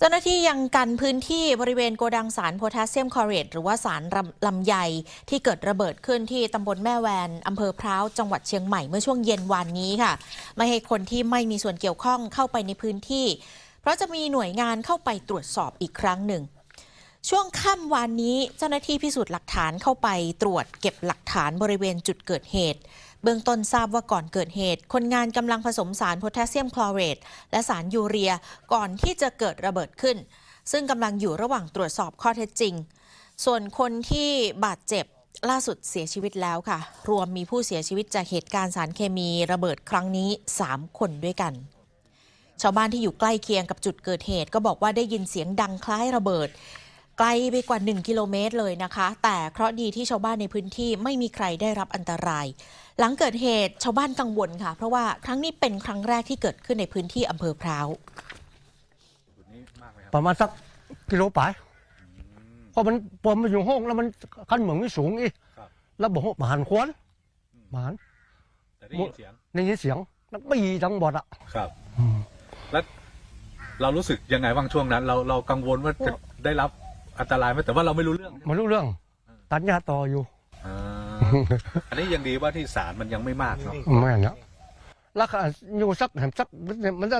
เจ้าหน้าที่ยังกันพื้นที่บริเวณโกดังสารโพแทสเซียมคลอเรตหรือว่าสารลำลำไยที่เกิดระเบิดขึ้นที่ตำบลแม่แวนอำเภอพร้าวจังหวัดเชียงใหม่เมื่อช่วงเย็นวานนี้ค่ะ ไม่ให้คนที่ไม่มีส่วนเกี่ยวข้องเข้าไปในพื้นที่ เพราะจะมีหน่วยงานเข้าไปตรวจสอบอีกครั้งหนึ่ง ช่วงค่ำวานนี้เจ้าหน้าที่พิสูจน์หลักฐานเข้าไปตรวจเก็บหลักฐานบริเวณจุดเกิดเหตุ เบื้องต้นทราบว่าก่อนเกิดเหตุ คนงานกำลังผสมสารโพแทสเซียมคลอเรตและสารยูเรียก่อนที่จะเกิดระเบิดขึ้น ซึ่งกำลังอยู่ระหว่างตรวจสอบข้อเท็จจริง ส่วนคนที่บาดเจ็บล่าสุดเสียชีวิตแล้วค่ะ รวมมีผู้เสียชีวิตจากเหตุการณ์สารเคมีระเบิดครั้งนี้ 3 คนด้วยกันชาวบ้านที่อยู่ใกล้เคียงกับจุดเกิดเหตุ ก็บอกว่าได้ยินเสียงดังคล้ายระเบิด ไกลไปกว่า 1 กิโลเมตรเลยนะคะ แต่เคราะห์ดีที่ชาวบ้านในพื้นที่ไม่มีใครได้รับอันตราย หลังเกิดเหตุชาวบ้านกังวลค่ะ เพราะว่าครั้งนี้เป็นครั้งแรกที่เกิดขึ้นในพื้นที่อำเภอพร้าวจุดนี้มากไหมครับประมาณสักกิโลไปเพราะมันพอมันอยู่ห้องแล้วมันขั้นเหมืองไม่สูงอีกครับแล้วบอกว่าหานควนหานแต่ได้ยินเสียงในยินเสียงนักบีดังบอดอะครับแล้วเรารู้สึกยังไงบ้างช่วงนั้น เราเรากังวลว่าจะได้รับ อันตรายไหมแต่ว่าเราไม่รู้เรื่อง มารู้เรื่อง ตัดหญ้าต่ออยู่ อ่าอันนี้ยังดีว่าที่ศาลมันยังไม่มากเนาะไม่เนาะแล้วก็อยู่สักแหมสักมันจะ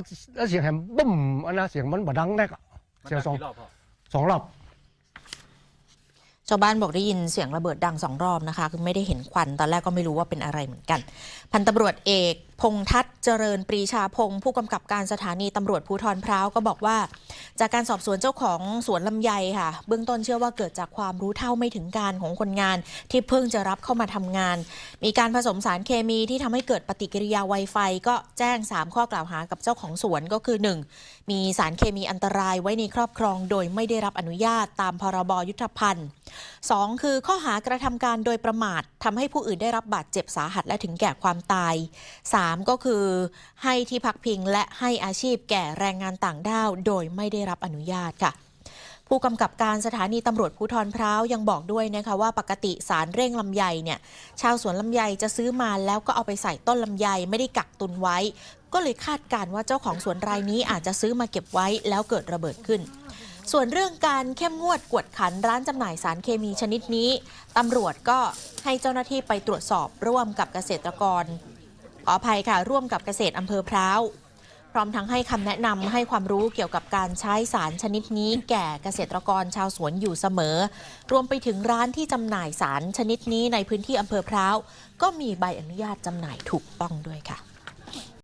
เสียงแหมบึ้มอันนั้นเสียงมันบดังแน่อะมันเสียงสองกี่รอบพ่อสองรอบชาวบ้านบอกได้ยินเสียงระเบิดดังสองรอบนะคะ คือไม่ได้เห็นควัน ตอนแรกก็ไม่รู้ว่าเป็นอะไรเหมือนกัน พันตำรวจเอก พงษ์ทัศน์เจริญปรีชาพงศ์ผู้กำกับการสถานีตำรวจภูธรพร้าวก็บอกว่า จากการสอบสวนเจ้าของสวนลำไยค่ะ เบื้องต้นเชื่อว่าเกิดจากความรู้เท่าไม่ถึงการของคนงานที่เพิ่งจะรับเข้ามาทำงาน มีการผสมสารเคมีที่ทำให้เกิดปฏิกิริยาไวไฟ ก็แจ้ง 3 ข้อกล่าวหากับเจ้าของสวนก็คือ 1. มีสารเคมีอันตรายไว้ในครอบครอง โดยไม่ได้รับอนุญาตตามพรบยุทธภัณฑ์ 2. คือข้อหากระทำการโดยประมาททำให้ผู้อื่นได้รับบาดเจ็บสาหัสและถึงแก่ความตาย 3. ก็คือให้ที่พักพิงและให้อาชีพแก่แรงงานต่างด้าว โดยไม่ได้รับอนุญาตค่ะผู้กำกับการสถานีตำรวจภูธรพร้าวยังบอกด้วยนะคะว่าปกติสารเร่งลำไยเนี่ยชาวสวนลำไยจะซื้อมาแล้วก็เอาไปใส่ต้นลำไยไม่ได้กักตุนไว้ ก็เลยคาดการณ์ว่าเจ้าของสวนรายนี้อาจจะซื้อมาเก็บไว้แล้วเกิดระเบิดขึ้น ส่วนเรื่องการเข้มงวดกวดขันร้านจำหน่ายสารเคมีชนิดนี้ตำรวจก็ให้เจ้าหน้าที่ไปตรวจสอบร่วมกับเกษตรกรขออภัยค่ะ ร่วมกับเกษตรอำเภอพร้าวพร้อมทั้งให้คำแนะนำให้ความรู้เกี่ยวกับการใช้สารชนิดนี้ แก่เกษตรกรชาวสวนอยู่เสมอ รวมไปถึงร้านที่จำหน่ายสารชนิดนี้ในพื้นที่อำเภอพร้าวก็มีใบอนุญาตจำหน่ายถูกต้องด้วยค่ะ